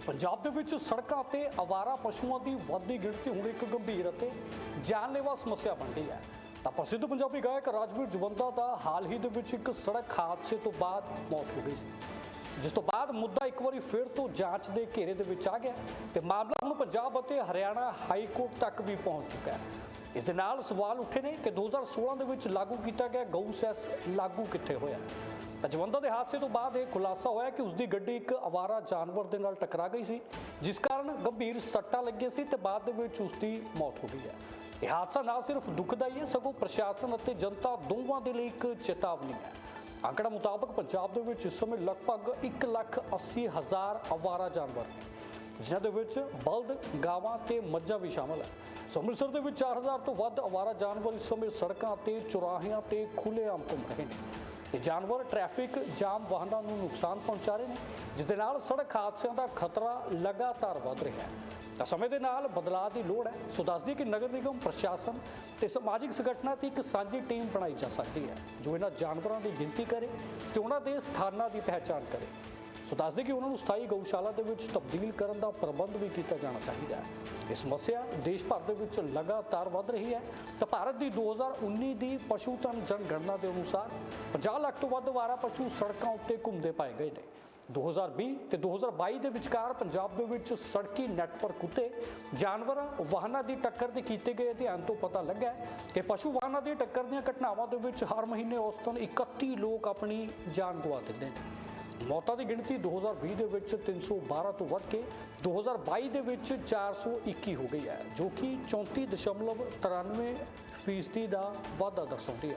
ਪੰਜਾਬ ਦੇ ਵਿੱਚ ਸੜਕਾਂ ਤੇ ਆਵਾਰਾ ਪਸ਼ੂਆਂ ਦੀ ਵੱਧਦੀ ਗਿਣਤੀ ਹੁਣ ਇੱਕ ਗੰਭੀਰ ਅਤੇ ਜਾਨਲੇਵਾ ਸਮੱਸਿਆ ਬਣ ਰਹੀ ਹੈ। ਤਾਂ ਪ੍ਰਸਿੱਧ ਪੰਜਾਬੀ ਗਾਇਕ ਰਾਜਵੀਰ ਜਵੰਦਾ ਦਾ ਹਾਲ ਹੀ ਦੇ ਵਿੱਚ ਇੱਕ ਸੜਕ ਹਾਦਸੇ ਤੋਂ ਬਾਅਦ ਮੌਤ ਹੋ ਗਈ ਸੀ। ਜਿਸ ਤੋਂ ਬਾਅਦ ਮੁੱਦਾ ਇੱਕ ਵਾਰੀ ਫਿਰ ਤੋਂ ਜਾਂਚ ਦੇ ਘੇਰੇ ਦੇ ਵਿੱਚ ਆ ਗਿਆ ਤੇ ਮਾਮਲਾ ਹੁਣ ਪੰਜਾਬ ਅਤੇ ਹਰਿਆਣਾ ਹਾਈ ਕੋਰਟ ਤੱਕ ਵੀ ਪਹੁੰਚ ਚੁੱਕਾ ਹੈ। ਇਸ ਦੇ ਨਾਲ ਸਵਾਲ ਉੱਠੇ ਨੇ ਕਿ 2016 ਦੇ ਵਿੱਚ ਲਾਗੂ ਕੀਤਾ ਗਿਆ ਗਊ ਸੈਸ ਲਾਗੂ ਕਿੱਥੇ ਹੋਇਆ? ਤਾਂ ਜਵੰਦਾ ਦੇ ਹਾਦਸੇ ਤੋਂ ਬਾਅਦ ਇਹ ਖੁਲਾਸਾ ਹੋਇਆ ਕਿ ਉਸ ਦੀ ਗੱਡੀ ਇੱਕ ਅਵਾਰਾ ਜਾਨਵਰ ਦੇ ਨਾਲ ਟਕਰਾ ਗਈ ਸੀ, ਜਿਸ ਕਾਰਨ ਗੰਭੀਰ ਸੱਟਾਂ ਲੱਗੀਆਂ ਸੀ ਤੇ ਬਾਅਦ ਦੇ ਵਿੱਚ ਉਸ ਦੀ ਮੌਤ ਹੋ ਗਈ ਹੈ। ਇਹ ਹਾਦਸਾ ਨਾ ਸਿਰਫ ਦੁਖਦਾਈ ਹੈ, ਸਗੋਂ ਪ੍ਰਸ਼ਾਸਨ ਅਤੇ ਜਨਤਾ ਦੋਵਾਂ ਦੇ ਲਈ ਇੱਕ ਚੇਤਾਵਨੀ ਹੈ। ਅੰਕੜਾ ਮੁਤਾਬਕ ਪੰਜਾਬ ਦੇ ਵਿੱਚ ਇਸ ਸਮੇਂ ਲਗਭਗ 1 ਲੱਖ 80 ਹਜ਼ਾਰ ਅਵਾਰਾ ਜਾਨਵਰ ਜਿਨ੍ਹਾਂ ਦੇ ਵਿੱਚ ਬਲਦ, ਗਾਵਾਂ ਤੇ ਮੱਝਾਂ ਵੀ ਸ਼ਾਮਲ ਹੈ ਸੋ ਅੰਮ੍ਰਿਤਸਰ ਦੇ ਵਿੱਚ 4000 ਤੋਂ ਵੱਧ ਅਵਾਰਾ ਜਾਨਵਰ ਇਸ ਸਮੇਂ ਸੜਕਾਂ ਤੇ, ਚੁਰਾਹਿਆਂ ਤੇ ਖੁੱਲ੍ਹੇਆਮ ਘੁੰਮ ਰਹੇ ਨੇ। ਇਹ ਜਾਨਵਰ ਟ੍ਰੈਫਿਕ ਜਾਮ ਵਾਹਨਾਂ ਨੂੰ ਨੁਕਸਾਨ ਪਹੁੰਚਾ ਰਹੇ ਨੇ, ਜਿਸ ਦੇ ਨਾਲ ਸੜਕ ਹਾਦਸਿਆਂ ਦਾ ਖਤਰਾ ਲਗਾਤਾਰ ਵਧ ਰਿਹਾ ਹੈ। ਤਾਂ ਸਮੇਂ ਦੇ ਨਾਲ ਬਦਲਾਅ ਦੀ ਲੋੜ ਹੈ। ਸੋ ਦੱਸਦੀ ਕਿ ਨਗਰ ਨਿਗਮ, ਪ੍ਰਸ਼ਾਸਨ ਤੇ ਸਮਾਜਿਕ ਸੰਗਠਨਾਂ ਦੀ ਇੱਕ ਸਾਂਝੀ ਟੀਮ ਬਣਾਈ ਜਾ ਸਕਦੀ ਹੈ, ਜੋ ਇਹਨਾਂ ਜਾਨਵਰਾਂ ਦੀ ਗਿਣਤੀ ਕਰੇ ਤੇ ਉਹਨਾਂ ਦੇ ਸਥਾਨਾਂ ਦੀ ਪਹਿਚਾਣ ਕਰੇ। ਸੋ ਦੱਸਦੇ ਕਿ ਉਹਨਾਂ ਨੂੰ ਸਥਾਈ ਗਊਸ਼ਾਲਾ ਦੇ ਵਿੱਚ ਤਬਦੀਲ ਕਰਨ ਦਾ ਪ੍ਰਬੰਧ ਵੀ ਕੀਤਾ ਜਾਣਾ ਚਾਹੀਦਾ ਹੈ। ਇਹ ਸਮੱਸਿਆ ਦੇਸ਼ ਭਰ ਦੇ ਵਿੱਚ ਲਗਾਤਾਰ ਵੱਧ ਰਹੀ ਹੈ। ਤਾਂ ਭਾਰਤ ਦੀ 2019 ਦੀ ਪਸ਼ੂ ਧਨ ਜਨਗਣਨਾ ਦੇ ਅਨੁਸਾਰ 50 ਲੱਖ ਤੋਂ ਵੱਧ ਵਾਰਾ ਪਸ਼ੂ ਸੜਕਾਂ ਉੱਤੇ ਘੁੰਮਦੇ ਪਾਏ ਗਏ ਨੇ। 2020 ਤੇ 2022 ਦੇ ਵਿਚਕਾਰ ਪੰਜਾਬ ਦੇ ਵਿੱਚ ਸੜਕੀ ਨੈਟਵਰਕ ਉੱਤੇ ਜਾਨਵਰਾਂ ਵਾਹਨਾਂ ਦੀ ਟੱਕਰ ਦੇ ਕੀਤੇ ਗਏ ਅਧਿਐਨ ਤੋਂ ਪਤਾ ਲੱਗਾ ਹੈ ਕਿ ਪਸ਼ੂ ਵਾਹਨਾਂ ਦੀ ਟੱਕਰ ਦੀਆਂ ਘਟਨਾਵਾਂ ਦੇ ਵਿੱਚ ਹਰ ਮਹੀਨੇ ਔਸਤਨ 31 ਲੋਕ ਆਪਣੀ ਜਾਨ ਗਵਾ ਦਿੰਦੇ ਨੇ। ਮੌਤਾਂ ਦੀ ਗਿਣਤੀ 2020 ਦੇ ਵਿੱਚ 312 ਤੋਂ ਵੱਧ ਕੇ 2022 ਦੇ ਵਿੱਚ 421 ਹੋ ਗਈ ਹੈ, ਜੋ ਕਿ 34.93% ਫੀਸਦੀ ਦਾ ਵਾਧਾ ਦਰਸਾਉਂਦੀ ਹੈ।